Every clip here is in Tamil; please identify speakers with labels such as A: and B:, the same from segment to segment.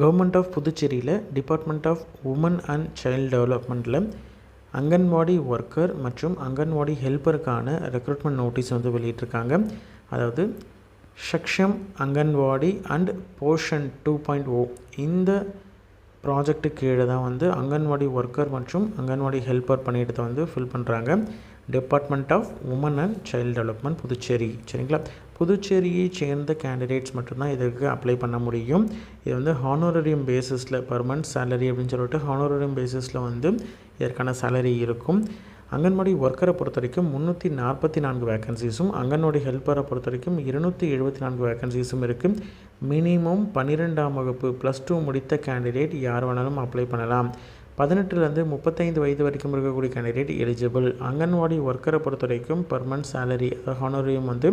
A: கவர்மெண்ட் ஆஃப் புதுச்சேரியில் department of woman and child டெவலப்மெண்ட்டில் anganwadi worker மற்றும் அங்கன்வாடி ஹெல்ப்பருக்கான ரெக்ரூட்மெண்ட் நோட்டீஸ் வந்து வெளியிட்டிருக்காங்க. அதாவது Saksham anganwadi and Poshan two point O இந்த ப்ராஜெக்ட்டு கீழே தான் வந்து அங்கன்வாடி ஒர்க்கர் மற்றும் அங்கன்வாடி ஹெல்ப்பர் பணியிடத்தை வந்து ஃபில் பண்ணுறாங்க department of women and child development Puducherry சரிங்களா? புதுச்சேரியை சேர்ந்த கேண்டிடேட்ஸ் மட்டும்தான் இதற்கு அப்ளை பண்ண முடியும். இது வந்து ஹானோரரியம் பேசிஸில் பர் மந்த் சேலரி அப்படின்னு சொல்லிட்டு ஹானோரரியம் பேசிஸில் வந்து இதற்கான சேலரி இருக்கும். அங்கன்வாடி ஒர்க்கரை பொறுத்த வரைக்கும் முந்நூற்றி நாற்பத்தி நான்கு வேக்கன்சிஸும் அங்கன்வாடி ஹெல்ப்பரை பொறுத்த வரைக்கும் இருநூற்றி எழுபத்தி நான்கு வேக்கன்சிஸும் இருக்குது மினிமம் பன்னிரெண்டாம் வகுப்பு ப்ளஸ் டூ முடித்த கேண்டிடேட் யார் வேணாலும் அப்ளை பண்ணலாம். பதினெட்டுலேருந்து முப்பத்தைந்து வயது வரைக்கும் இருக்கக்கூடிய கேண்டிடேட் எலிஜிபிள் அங்கன்வாடி ஒர்க்கரை பொறுத்த வரைக்கும் பர் மந்த் சேலரி அதாவது ஹானோரியம் வந்து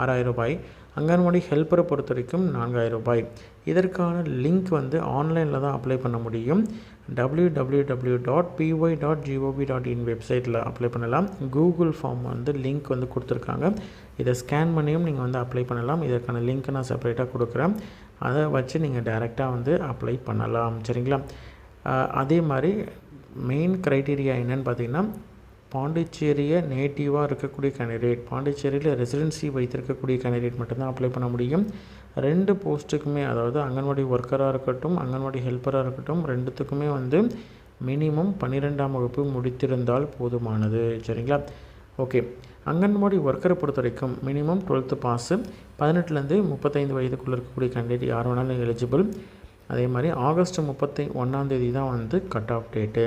A: ஆறாயிரம் ரூபாய். அங்கன்வாடி ஹெல்ப்பரை பொறுத்த வரைக்கும் நான்காயிரம் ரூபாய். இதற்கான லிங்க் வந்து ஆன்லைனில் தான் அப்ளை பண்ண முடியும். W W W dot PY dot GOP dot in வெப்சைட்டில் அப்ளை பண்ணலாம். கூகுள் ஃபார்ம் வந்து லிங்க் வந்து கொடுத்துருக்காங்க. இதை ஸ்கேன் பண்ணியும் நீங்கள் வந்து அப்ளை பண்ணலாம். இதற்கான லிங்க்கை நான் செப்பரேட்டாக கொடுக்குறேன். அதை வச்சு நீங்கள் டைரெக்டாக வந்து அப்ளை பண்ணலாம். சரிங்களா? அதே மாதிரி மெயின் க்ரைட்டீரியா என்னென்னு பார்த்தீங்கன்னா பாண்டிச்சேரியை நேட்டிவாக இருக்கக்கூடிய கேண்டிடேட் பாண்டிச்சேரியில் ரெசிடென்சி வைத்திருக்கக்கூடிய கேண்டிடேட் மட்டும்தான் அப்ளை பண்ண முடியும். ரெண்டு போஸ்ட்டுக்குமே அதாவது அங்கன்வாடி ஒர்க்கராக இருக்கட்டும் அங்கன்வாடி ஹெல்ப்பராக இருக்கட்டும் ரெண்டுத்துக்குமே வந்து மினிமம் பன்னிரெண்டாம் வகுப்பு முடித்திருந்தால் போதுமானது. சரிங்களா? ஓகே அங்கன்வாடி ஒர்க்கரை பொறுத்த வரைக்கும் மினிமம் டுவெல்த்து பாஸு பதினெட்டுலேருந்து முப்பத்தைந்து வயதுக்குள்ளே இருக்கக்கூடிய கேண்டிடேட் யார் வேணாலும் எலிஜிபிள் அதே மாதிரி ஆகஸ்ட் முப்பத்தி ஒன்றாந்தேதி தான் வந்து கட் ஆஃப் டேட்டு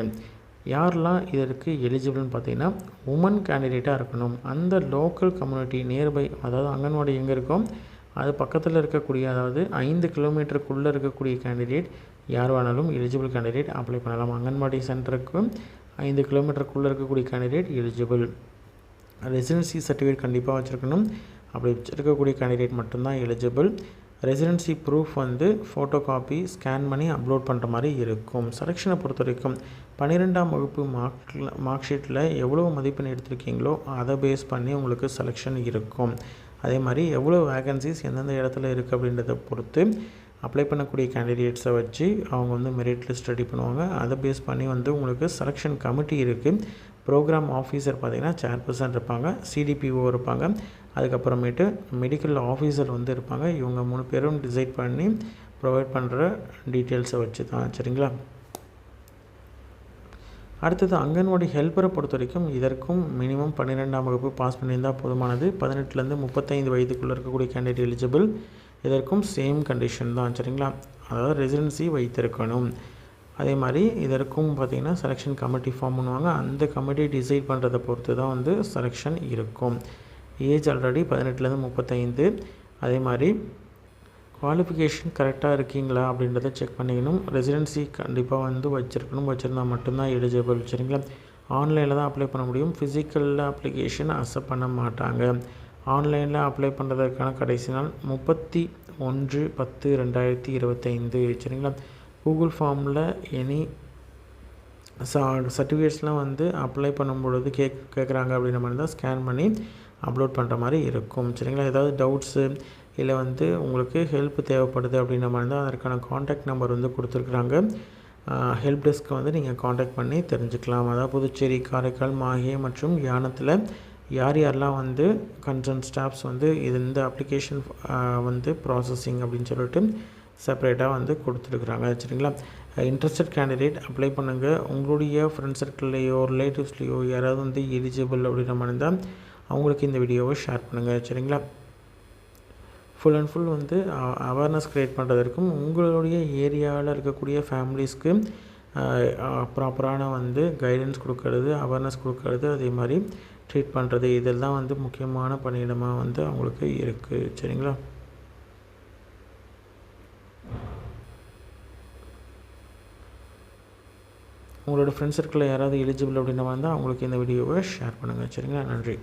A: யாரெல்லாம் இதற்கு எலிஜிபிள்னு பார்த்தீங்கன்னா உமன் கேண்டிடேட்டாக இருக்கணும். அந்த லோக்கல் கம்யூனிட்டி நியர்பை அதாவது அங்கன்வாடி எங்கே இருக்கோ அது பக்கத்தில் இருக்கக்கூடிய அதாவது ஐந்து கிலோமீட்டருக்குள்ளே இருக்கக்கூடிய கேண்டிடேட் யார் வேணாலும் எலிஜிபிள் கேண்டிடேட் அப்ளை பண்ணலாம். அங்கன்வாடி சென்டருக்கு ஐந்து கிலோமீட்டருக்குள்ளே இருக்கக்கூடிய கேண்டிடேட் எலிஜிபிள் ரெசிடென்சி சர்டிஃபிகேட் கண்டிப்பாக வச்சுருக்கணும். அப்படி வச்சுருக்கக்கூடிய கேண்டிடேட் மட்டும்தான் எலிஜிபிள் ரெசிடென்சி ப்ரூஃப் வந்து ஃபோட்டோ காப்பி ஸ்கேன் பண்ணி அப்லோட் பண்ணுற மாதிரி இருக்கும். செலெக்ஷனை பொறுத்த வரைக்கும் பன்னிரெண்டாம் வகுப்பு மார்க்கில் மார்க் ஷீட்டில் எவ்வளோ மதிப்பெண் எடுத்திருக்கீங்களோ அதை பேஸ் பண்ணி உங்களுக்கு செலெக்ஷன் இருக்கும். அதே மாதிரி எவ்வளோ வேகன்சிஸ் எந்தெந்த இடத்துல இருக்குது அப்படின்றத பொறுத்து அப்ளை பண்ணக்கூடிய கேண்டிடேட்ஸை வச்சு அவங்க வந்து மெரிட் லிஸ்ட் ரெடி பண்ணுவாங்க. அதை பேஸ் பண்ணி வந்து உங்களுக்கு செலெக்ஷன் கமிட்டி இருக்குது ப்ரோக்ராம் ஆஃபீஸர் பார்த்திங்கன்னா சேர்பர்சன் இருப்பாங்க சிடிபிஓ இருப்பாங்க. அதுக்கப்புறமேட்டு மெடிக்கல் ஆஃபீஸர் வந்து இருப்பாங்க. இவங்க மூணு பேரும் டிசைட் பண்ணி ப்ரொவைட் பண்ணுற டீட்டெயில்ஸை வச்சு தான் சரிங்களா? அடுத்தது அங்கன்வாடி ஹெல்ப்பரை பொறுத்த வரைக்கும் இதற்கும் மினிமம் பன்னிரெண்டாம் வகுப்பு பாஸ் பண்ணியிருந்தால் போதுமானது. பதினெட்டுலேருந்து முப்பத்தைந்து வயதுக்குள்ளே இருக்கக்கூடிய கேண்டிடேட் எலிஜிபிள் இதற்கும் சேம் கண்டிஷன் தான். சரிங்களா? அதாவது ரெசிடென்சி வைத்திருக்கணும். அதே மாதிரி இதற்கும் பார்த்திங்கன்னா செலெக்ஷன் கமிட்டி ஃபார்ம் பண்ணுவாங்க அந்த கமிட்டி டிசைட் பண்ணுறதை பொறுத்து தான் வந்து செலெக்ஷன் இருக்கும். ஏஜ் ஆல்ரெடி பதினெட்டுலேருந்து முப்பத்தைந்து. அதே மாதிரி குவாலிஃபிகேஷன் கரெக்டாக இருக்கீங்களா அப்படின்றத செக் பண்ணிக்கணும். ரெசிடென்சி கண்டிப்பாக வந்து வச்சுருக்கணும். வச்சுருந்தா மட்டும்தான் எலிஜிபிள் சரிங்களா? ஆன்லைனில் தான் அப்ளை பண்ண முடியும். ஃபிசிக்கலில் அப்ளிகேஷன் அக்செப்ட் பண்ண மாட்டாங்க. ஆன்லைனில் அப்ளை பண்ணுறதுக்கான கடைசி நாள் முப்பத்தி ஒன்று பத்து ரெண்டாயிரத்தி இருபத்தைந்து சரிங்களா? கூகுள் ஃபார்மில் எனி சா சர்டிஃபிகேட்ஸ்லாம் வந்து அப்ளை பண்ணும் பொழுது கேக் கேட்குறாங்க அப்படின்ற மாதிரி தான் ஸ்கேன் பண்ணி அப்லோட் பண்ணுற மாதிரி இருக்கும். சரிங்களா? ஏதாவது டவுட்ஸு இல்லை வந்து உங்களுக்கு ஹெல்ப் தேவைப்படுது அப்படின்ற மாதிரி தான் அதற்கான காண்டாக்ட் நம்பர் வந்து கொடுத்துருக்குறாங்க. ஹெல்ப் டெஸ்க்கை வந்து நீங்கள் காண்டாக்ட் பண்ணி தெரிஞ்சுக்கலாம். அதாவது புதுச்சேரி காரைக்கால் மாஹே மற்றும் யானத்தில் யார் யாரெல்லாம் வந்து கன்சர்ன் ஸ்டாஃப்ஸ் வந்து இது இந்த அப்ளிகேஷன் வந்து ப்ராசஸிங் அப்படின்னு சொல்லிட்டு செப்பரேட்டாக வந்து கொடுத்துருக்குறாங்க. சரிங்களா? இன்ட்ரெஸ்டட் கேண்டிடேட் அப்ளை பண்ணுங்கள் உங்களுடைய ஃப்ரெண்ட்ஸ் சர்க்கிள்லேயோ ரிலேட்டிவ்ஸ்லேயோ யாராவது வந்து எலிஜிபிள் அப்படின்ற மாதிரி இருந்தால் அவங்களுக்கு இந்த வீடியோவை ஷேர் பண்ணுங்கள் சரிங்களா? ஃபுல் அண்ட் ஃபுல் வந்து அவேர்னஸ் க்ரியேட் பண்ணுறதற்கும் உங்களுடைய ஏரியாவில் இருக்கக்கூடிய ஃபேமிலிஸ்க்கு ப்ராப்பரான வந்து கைடன்ஸ் கொடுக்கறது அவேர்னஸ் கொடுக்கறது அதே மாதிரி ட்ரீட் பண்ணுறது இதெல்லாம் வந்து முக்கியமான பணியிடமாக வந்து அவங்களுக்கு இருக்குது சரிங்களா? உங்களோட ஃப்ரெண்ட்ஸ் சர்க்கிளில் யாராவது எலிஜிபிள் அப்படின்னா வந்தால் அவங்களுக்கு இந்த வீடியோவை ஷேர் பண்ணுங்கள் சரிங்களா? நன்றி.